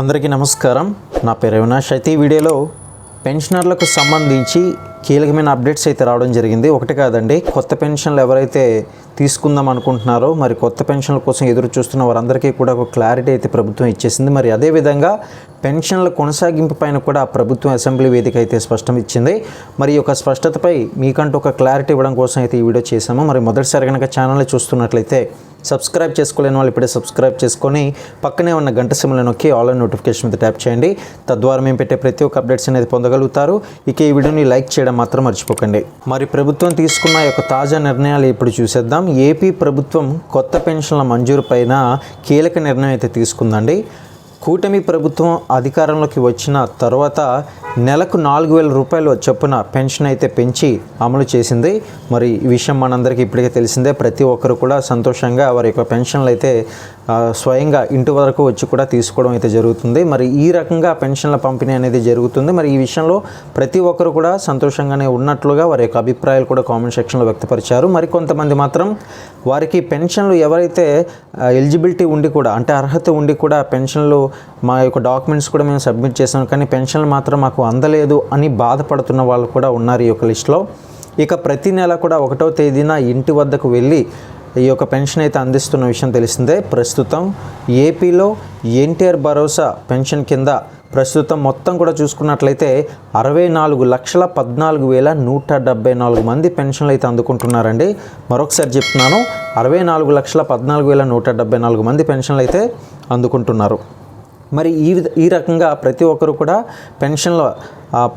అందరికీ నమస్కారం. నా పేరు అవినాష్. అయితే ఈ వీడియోలో పెన్షనర్లకు సంబంధించి కీలకమైన అప్డేట్స్ అయితే రావడం జరిగింది. ఒకటి కాదండి కొత్త పెన్షన్లు ఎవరైతే తీసుకుందాం అనుకుంటున్నారో మరి కొత్త పెన్షన్ల కోసం ఎదురు చూస్తున్న వారందరికీ కూడా ఒక క్లారిటీ అయితే ప్రభుత్వం ఇచ్చేసింది. మరి అదేవిధంగా పెన్షన్ల కొనసాగింపు పైన కూడా ప్రభుత్వం అసెంబ్లీ వేదిక అయితే స్పష్టం ఇచ్చింది. మరి ఈ యొక్క స్పష్టతపై మీకంటూ ఒక క్లారిటీ ఇవ్వడం కోసం అయితే ఈ వీడియో చేశాము. మరి మొదటిసారి కనుక ఛానల్ చూస్తున్నట్లయితే సబ్స్క్రైబ్ చేసుకోలేని వాళ్ళు ఇప్పుడే సబ్స్క్రైబ్ చేసుకొని పక్కనే ఉన్న గంట సిమ్లో నొక్కి ఆన్లైన్ నోటిఫికేషన్ మీద ట్యాప్ చేయండి. తద్వారా మేము పెట్టే ప్రతి ఒక్క అప్డేట్స్ అనేది పొందగలుగుతారు. ఇక ఈ వీడియోని లైక్ చేయడం మాత్రం మర్చిపోకండి. మరి ప్రభుత్వం తీసుకున్న యొక్క తాజా నిర్ణయాలు ఇప్పుడు చూసేద్దాం. ఏపీ ప్రభుత్వం కొత్త పెన్షన్ల మంజూరు పైన కీలక నిర్ణయం అయితే తీసుకుందండి. కూటమి ప్రభుత్వం అధికారంలోకి వచ్చిన తర్వాత నెలకు నాలుగు వేల రూపాయలు చొప్పున పెన్షన్ అయితే పెంచి అమలు చేసింది. మరి ఈ విషయం మనందరికీ ఇప్పటికే తెలిసిందే. ప్రతి ఒక్కరు కూడా సంతోషంగా వారి యొక్క పెన్షన్లు అయితే స్వయంగా ఇంటి వరకు వచ్చి కూడా తీసుకోవడం అయితే జరుగుతుంది. మరి ఈ రకంగా పెన్షన్ల పంపిణీ అనేది జరుగుతుంది. మరి ఈ విషయంలో ప్రతి ఒక్కరు కూడా సంతోషంగానే ఉన్నట్లుగా వారి యొక్క అభిప్రాయాలు కూడా కామెంట్ సెక్షన్లో వ్యక్తపరిచారు. మరి కొంతమంది మాత్రం వారికి పెన్షన్లు ఎవరైతే ఎలిజిబిలిటీ ఉండి కూడా అంటే అర్హత ఉండి కూడా పెన్షన్లు మా యొక్క డాక్యుమెంట్స్ కూడా మేము సబ్మిట్ చేసాం కానీ పెన్షన్లు మాత్రం మాకు అందలేదు అని బాధపడుతున్న వాళ్ళు కూడా ఉన్నారు ఈ యొక్క లిస్టులో. ఇక ప్రతి నెల కూడా ఒకటో తేదీన ఇంటి వద్దకు వెళ్ళి ఈ యొక్క పెన్షన్ అయితే అందిస్తున్న విషయం తెలిసిందే. ప్రస్తుతం ఏపీలో ఎన్టీఆర్ భరోసా పెన్షన్ కింద ప్రస్తుతం మొత్తం కూడా చూసుకున్నట్లయితే అరవై నాలుగు లక్షల పద్నాలుగు వేల నూట డెబ్బై నాలుగు మంది పెన్షన్లు అయితే అందుకుంటున్నారండి. మరొకసారి చెప్తున్నాను అరవై నాలుగు లక్షల పద్నాలుగు వేల నూట డెబ్బై నాలుగు మంది పెన్షన్లు అయితే అందుకుంటున్నారు. మరి ఈ విధ ఈ రకంగా ప్రతి ఒక్కరు కూడా పెన్షన్ల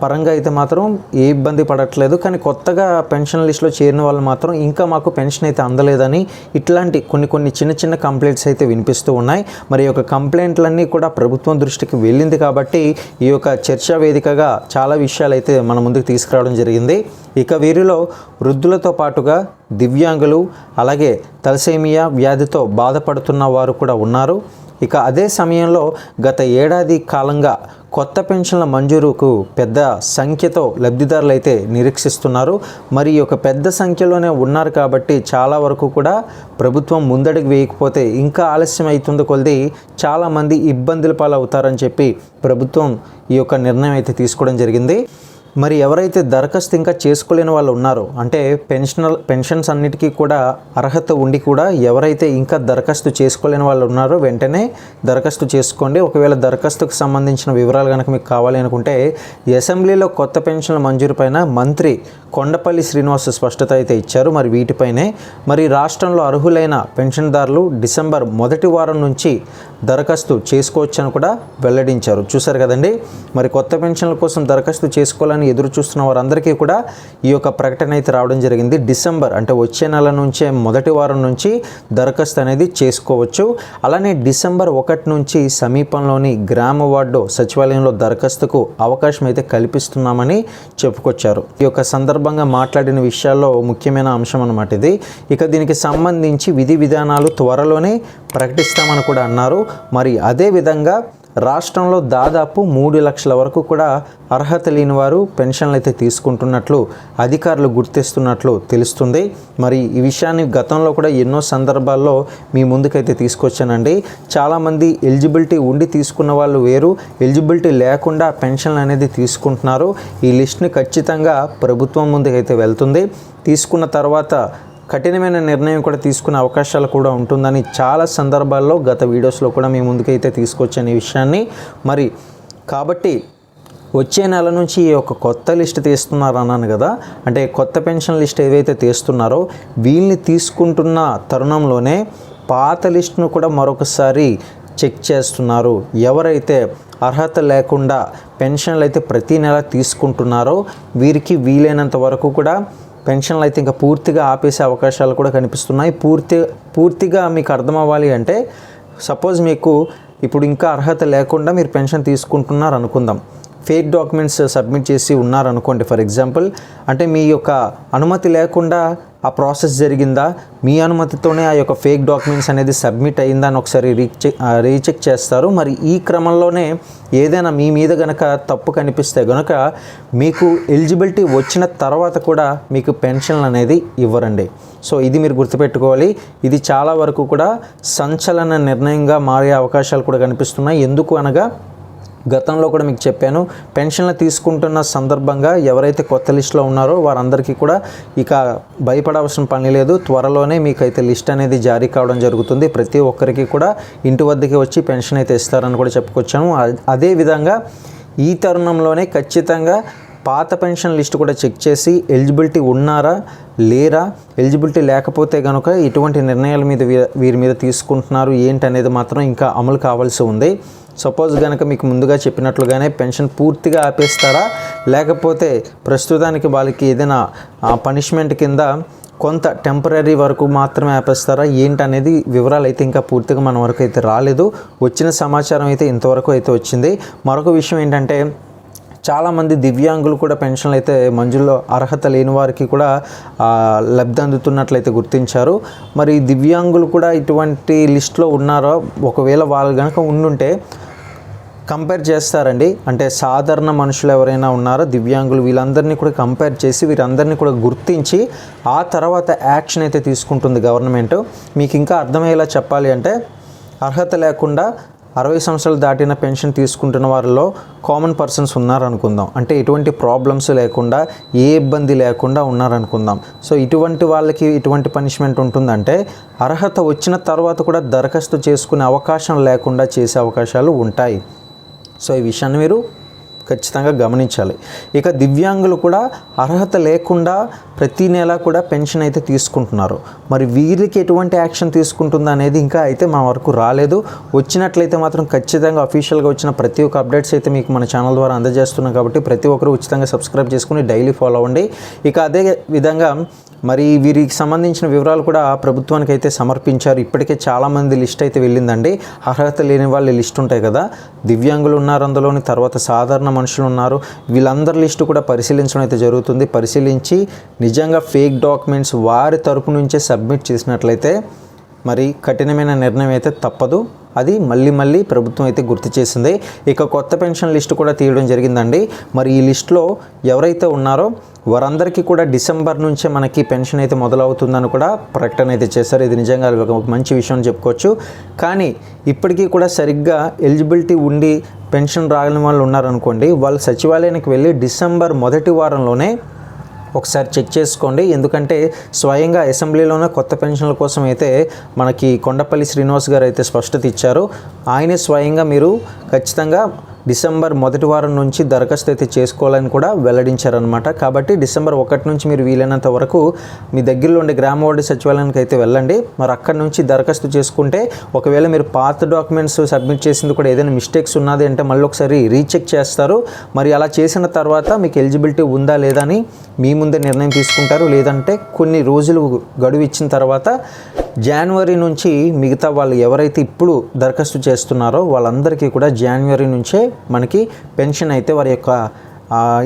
పరంగా అయితే మాత్రం ఏ ఇబ్బంది పడట్లేదు. కానీ కొత్తగా పెన్షన్ లిస్ట్లో చేరిన వాళ్ళు మాత్రం ఇంకా మాకు పెన్షన్ అయితే అందలేదని ఇట్లాంటి కొన్ని కొన్ని చిన్న చిన్న కంప్లైంట్స్ అయితే వినిపిస్తూ ఉన్నాయి. మరి ఈ యొక్క కంప్లైంట్లన్నీ కూడా ప్రభుత్వం దృష్టికి వెళ్ళింది కాబట్టి ఈ యొక్క చర్చా వేదికగా చాలా విషయాలు అయితే మన ముందుకు తీసుకురావడం జరిగింది. ఇక వీరిలో వృద్ధులతో పాటుగా దివ్యాంగులు అలాగే తలసేమియా వ్యాధితో బాధపడుతున్న వారు కూడా ఉన్నారు. ఇక అదే సమయంలో గత ఏడాది కాలంగా కొత్త పెన్షన్ల మంజూరుకు పెద్ద సంఖ్యతో లబ్ధిదారులు అయితే నిరీక్షిస్తున్నారు. మరి ఒక పెద్ద సంఖ్యలోనే ఉన్నారు కాబట్టి చాలా వరకు కూడా ప్రభుత్వం ముందడుగు వేయకపోతే ఇంకా ఆలస్యం అవుతుంది కొలది చాలామంది ఇబ్బందుల పాలవుతారని చెప్పి ప్రభుత్వం ఈ యొక్క నిర్ణయం అయితే తీసుకోవడం జరిగింది. మరి ఎవరైతే దరఖాస్తు ఇంకా చేసుకోలేని వాళ్ళు ఉన్నారో అంటే పెన్షనల్ పెన్షన్స్ అన్నిటికీ కూడా అర్హత ఉండి కూడా ఎవరైతే ఇంకా దరఖాస్తు చేసుకోలేని వాళ్ళు ఉన్నారో వెంటనే దరఖాస్తు చేసుకోండి. ఒకవేళ దరఖాస్తుకు సంబంధించిన వివరాలు కనుక మీకు కావాలి అనుకుంటే అసెంబ్లీలో కొత్త పెన్షన్ల మంజూరు పైన మంత్రి కొండపల్లి శ్రీనివాస్ స్పష్టత అయితే ఇచ్చారు. మరి వీటిపైనే మరి రాష్ట్రంలో అర్హులైన పెన్షన్దారులు డిసెంబర్ మొదటి వారం నుంచి దరఖాస్తు చేసుకోవచ్చని కూడా వెల్లడించారు. చూశారు కదండి? మరి కొత్త పెన్షన్ల కోసం దరఖాస్తు చేసుకోవాలని ఎదురు చూస్తున్న వారందరికీ కూడా ఈ యొక్క ప్రకటన అయితే రావడం జరిగింది. డిసెంబర్ అంటే వచ్చే నెల నుంచే మొదటి వారం నుంచి దరఖాస్తు అనేది చేసుకోవచ్చు. అలానే డిసెంబర్ ఒకటి నుంచి సమీపంలోని గ్రామ వార్డు సచివాలయంలో దరఖాస్తుకు అవకాశం అయితే కల్పిస్తున్నామని చెప్పుకొచ్చారు. ఈ యొక్క సందర్భంగా మాట్లాడిన విషయాల్లో ముఖ్యమైన అంశం అన్నమాట ఇది. ఇక దీనికి సంబంధించి విధి విధానాలు త్వరలోనే ప్రకటిస్తామని కూడా అన్నారు. మరి అదే విధంగా రాష్ట్రంలో దాదాపు మూడు లక్షల వరకు కూడా అర్హత లేని వారు పెన్షన్లు అయితే తీసుకుంటున్నట్లు అధికారులు గుర్తిస్తున్నట్లు తెలుస్తుంది. మరి ఈ విషయాన్ని గతంలో కూడా ఎన్నో సందర్భాల్లో మీ ముందుకైతే తీసుకొచ్చానండి. చాలామంది ఎలిజిబిలిటీ ఉండి తీసుకున్న వాళ్ళు వేరు. ఎలిజిబిలిటీ లేకుండా పెన్షన్లు అనేది తీసుకుంటున్నారు. ఈ లిస్ట్ని ఖచ్చితంగా ప్రభుత్వం ముందుకైతే వెళ్తుంది. తీసుకున్న తర్వాత కఠినమైన నిర్ణయం కూడా తీసుకునే అవకాశాలు కూడా ఉంటుందని చాలా సందర్భాల్లో గత వీడియోస్లో కూడా మీ ముందుకైతే తీసుకొచ్చాను ఈ విషయాన్ని. మరి కాబట్టి వచ్చే నెల నుంచి ఈ యొక్క కొత్త లిస్ట్ తీస్తున్నారు అన్నాను కదా. అంటే కొత్త పెన్షన్ లిస్ట్ ఏవైతే తీస్తున్నారో వీళ్ళని తీసుకుంటున్న తరుణంలోనే పాత లిస్ట్ను కూడా మరొకసారి చెక్ చేస్తున్నారు. ఎవరైతే అర్హత లేకుండా పెన్షన్లు అయితే ప్రతి నెల తీసుకుంటున్నారో వీరికి వీలైనంత వరకు కూడా పెన్షన్లు అయితే ఇంకా పూర్తిగా ఆపేసే అవకాశాలు కూడా కనిపిస్తున్నాయి. పూర్తి పూర్తిగా మీకు అర్థం అవ్వాలి అంటే సపోజ్ మీకు ఇప్పుడు ఇంకా అర్హత లేకుండా మీరు పెన్షన్ తీసుకుంటున్నారు అనుకుందాం. ఫేక్ డాక్యుమెంట్స్ సబ్మిట్ చేసి ఉన్నారనుకోండి ఫర్ ఎగ్జాంపుల్ అంటే మీ యొక్క అనుమతి లేకుండా ఆ ప్రాసెస్ జరిగిందా? మీ అనుమతితోనే ఆ యొక్క ఫేక్ డాక్యుమెంట్స్ అనేది సబ్మిట్ అయిందా అని ఒకసారి రీచెక్ రీచెక్ చేస్తారు. మరి ఈ క్రమంలోనే ఏదైనా మీ మీద గనక తప్పు కనిపిస్తే గనక మీకు ఎలిజిబిలిటీ వచ్చిన తర్వాత కూడా మీకు పెన్షన్ అనేది ఇవ్వరండి. సో ఇది మీరు గుర్తుపెట్టుకోవాలి. ఇది చాలా వరకు కూడా సంచలన నిర్ణయంగా మారే అవకాశాలు కూడా కనిపిస్తున్నాయి. ఎందుకు అనగా గతంలో కూడా మీకు చెప్పాను పెన్షన్లు తీసుకుంటున్న సందర్భంగా ఎవరైతే కొత్త లిస్టులో ఉన్నారో వారందరికీ కూడా ఇక భయపడవలసిన పని లేదు. త్వరలోనే మీకైతే లిస్ట్ అనేది జారీ కావడం జరుగుతుంది. ప్రతి ఒక్కరికి కూడా ఇంటి వద్దకి వచ్చి పెన్షన్ అయితే ఇస్తారని కూడా చెప్పుకొచ్చాను అదే అదేవిధంగా ఈ తరుణంలోనే ఖచ్చితంగా పాత పెన్షన్ లిస్ట్ కూడా చెక్ చేసి ఎలిజిబిలిటీ ఉన్నారా లేరా? ఎలిజిబిలిటీ లేకపోతే కనుక ఎటువంటి నిర్ణయాల మీద వీ- వీరి మీద తీసుకుంటున్నారు ఏంటి అనేది మాత్రం ఇంకా అమలు కావాల్సి ఉంది. సపోజ్ కనుక మీకు ముందుగా చెప్పినట్లుగానే పెన్షన్ పూర్తిగా ఆపేస్తారా? లేకపోతే ప్రస్తుతానికి వాళ్ళకి ఏదైనా పనిష్మెంట్ కింద కొంత టెంపరీ వరకు మాత్రమే ఆపేస్తారా? ఏంటి అనేది వివరాలు అయితే ఇంకా పూర్తిగా మన వరకు అయితే రాలేదు. వచ్చిన సమాచారం అయితే ఇంతవరకు అయితే వచ్చింది. మరొక విషయం ఏంటంటే చాలామంది దివ్యాంగులు కూడా పెన్షన్లు అయితే మంజూరులో అర్హత లేని వారికి కూడా లబ్ధి అందుతున్నట్లయితే గుర్తించారు. మరి దివ్యాంగులు కూడా ఇటువంటి లిస్ట్లో ఉన్నారో? ఒకవేళ వాళ్ళు కనుక ఉండుంటే కంపేర్ చేస్తారండి. అంటే సాధారణ మనుషులు ఎవరైనా ఉన్నారో? దివ్యాంగులు వీళ్ళందరినీ కూడా కంపేర్ చేసి వీరందరినీ కూడా గుర్తించి ఆ తర్వాత యాక్షన్ అయితే తీసుకుంటుంది గవర్నమెంట్. మీకు ఇంకా అర్థమయ్యేలా చెప్పాలి అంటే అర్హత లేకుండా అరవై సంవత్సరాలు దాటిన పెన్షన్ తీసుకుంటున్న వారిలో కామన్ పర్సన్స్ ఉన్నారనుకుందాం. అంటే ఎటువంటి ప్రాబ్లమ్స్ లేకుండా ఏ ఇబ్బంది లేకుండా ఉన్నారనుకుందాం. సో ఇటువంటి వాళ్ళకి ఇటువంటి పనిష్మెంట్ ఉంటుందంటే అర్హత వచ్చిన తర్వాత కూడా దరఖాస్తు చేసుకునే అవకాశం లేకుండా చేసే అవకాశాలు ఉంటాయి. సో ఈ విషయాన్ని మీరు ఖచ్చితంగా గమనించాలి. ఇక దివ్యాంగులు కూడా అర్హత లేకుండా ప్రతి నెల కూడా పెన్షన్ అయితే తీసుకుంటున్నారు. మరి వీరికి ఎటువంటి యాక్షన్ తీసుకుంటుంది అనేది ఇంకా అయితే మా వరకు రాలేదు. వచ్చినట్లయితే మాత్రం ఖచ్చితంగా అఫీషియల్గా వచ్చిన ప్రతి ఒక్క అప్డేట్స్ అయితే మీకు మన ఛానల్ ద్వారా అందజేస్తున్నాం కాబట్టి ప్రతి ఒక్కరు ఉచితంగా సబ్స్క్రైబ్ చేసుకుని డైలీ ఫాలో అవ్వండి. ఇక అదే విధంగా మరి వీరికి సంబంధించిన వివరాలు కూడా ప్రభుత్వానికి అయితే సమర్పించారు. ఇప్పటికే చాలామంది లిస్ట్ అయితే వెళ్ళిందండి. అర్హత లేని వాళ్ళ లిస్ట్ ఉంటాయి కదా. దివ్యాంగులు ఉన్నారు అందులోని తర్వాత సాధారణ మనుషులు ఉన్నారు. వీళ్ళందరి లిస్టు కూడా పరిశీలించడం అయితే జరుగుతుంది. పరిశీలించి నిజంగా ఫేక్ డాక్యుమెంట్స్ వారి తరపు నుంచే సబ్మిట్ చేసినట్లయితే మరి కఠినమైన నిర్ణయం అయితే తప్పదు. అది మళ్ళీ మళ్ళీ ప్రభుత్వం అయితే గుర్తు చేసింది. ఇక కొత్త పెన్షన్ లిస్టు కూడా తీయడం జరిగిందండి. మరి ఈ లిస్టులో ఎవరైతే ఉన్నారో వారందరికీ కూడా డిసెంబర్ నుంచే మనకి పెన్షన్ అయితే మొదలవుతుందని కూడా ప్రకటన అయితే చేశారు. ఇది నిజంగా ఒక మంచి విషయం చెప్పుకోవచ్చు. కానీ ఇప్పటికీ కూడా సరిగ్గా ఎలిజిబిలిటీ ఉండి పెన్షన్ రాని వాళ్ళు ఉన్నారనుకోండి వాళ్ళు సచివాలయానికి వెళ్ళి డిసెంబర్ మొదటి వారంలోనే ఒకసారి చెక్ చేసుకోండి. ఎందుకంటే స్వయంగా అసెంబ్లీలోనే కొత్త పెన్షన్ల కోసం అయితే మనకి కొండపల్లి శ్రీనివాస్ గారు అయితే స్పష్టత ఇచ్చారు. ఆయనే స్వయంగా మీరు ఖచ్చితంగా డిసెంబర్ మొదటి వారం నుంచి దరఖాస్తు అయితే చేసుకోవాలని కూడా వెల్లడించారనమాట కాబట్టి డిసెంబర్ ఒకటి నుంచి మీరు వీలైనంత వరకు మీ దగ్గరలో ఉండే గ్రామ వార్డు సచివాలయానికి అయితే వెళ్ళండి. మరి అక్కడి నుంచి దరఖాస్తు చేసుకుంటే ఒకవేళ మీరు పాత డాక్యుమెంట్స్ సబ్మిట్ చేసింది కూడా ఏదైనా మిస్టేక్స్ ఉన్నది అంటే మళ్ళీ ఒకసారి రీచెక్ చేస్తారు. మరి అలా చేసిన తర్వాత మీకు ఎలిజిబిలిటీ ఉందా లేదా అని మీ ముందే నిర్ణయం తీసుకుంటారు. లేదంటే కొన్ని రోజులు గడువు ఇచ్చిన తర్వాత జనవరి నుంచి మిగతా వాళ్ళు ఎవరైతే ఇప్పుడు దరఖాస్తు చేస్తున్నారో వాళ్ళందరికీ కూడా జనవరి నుంచే మనకి పెన్షన్ అయితే వారి యొక్క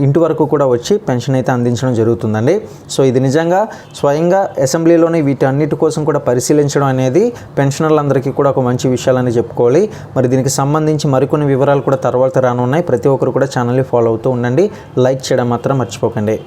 ఇంటి వరకు కూడా వచ్చి పెన్షన్ అయితే అందించడం జరుగుతుందండి. సో ఇది నిజంగా స్వయంగా అసెంబ్లీలోనే వీటన్నిటి కోసం కూడా పరిశీలించడం అనేది పెన్షనర్లందరికీ కూడా ఒక మంచి విషయాలని చెప్పుకోవాలి. మరి దీనికి సంబంధించి మరికొన్ని వివరాలు కూడా తర్వాత రానున్నాయి. ప్రతి ఒక్కరు కూడా ఛానల్ని ఫాలో అవుతూ ఉండండి. లైక్ చేయడం మాత్రం మర్చిపోకండి.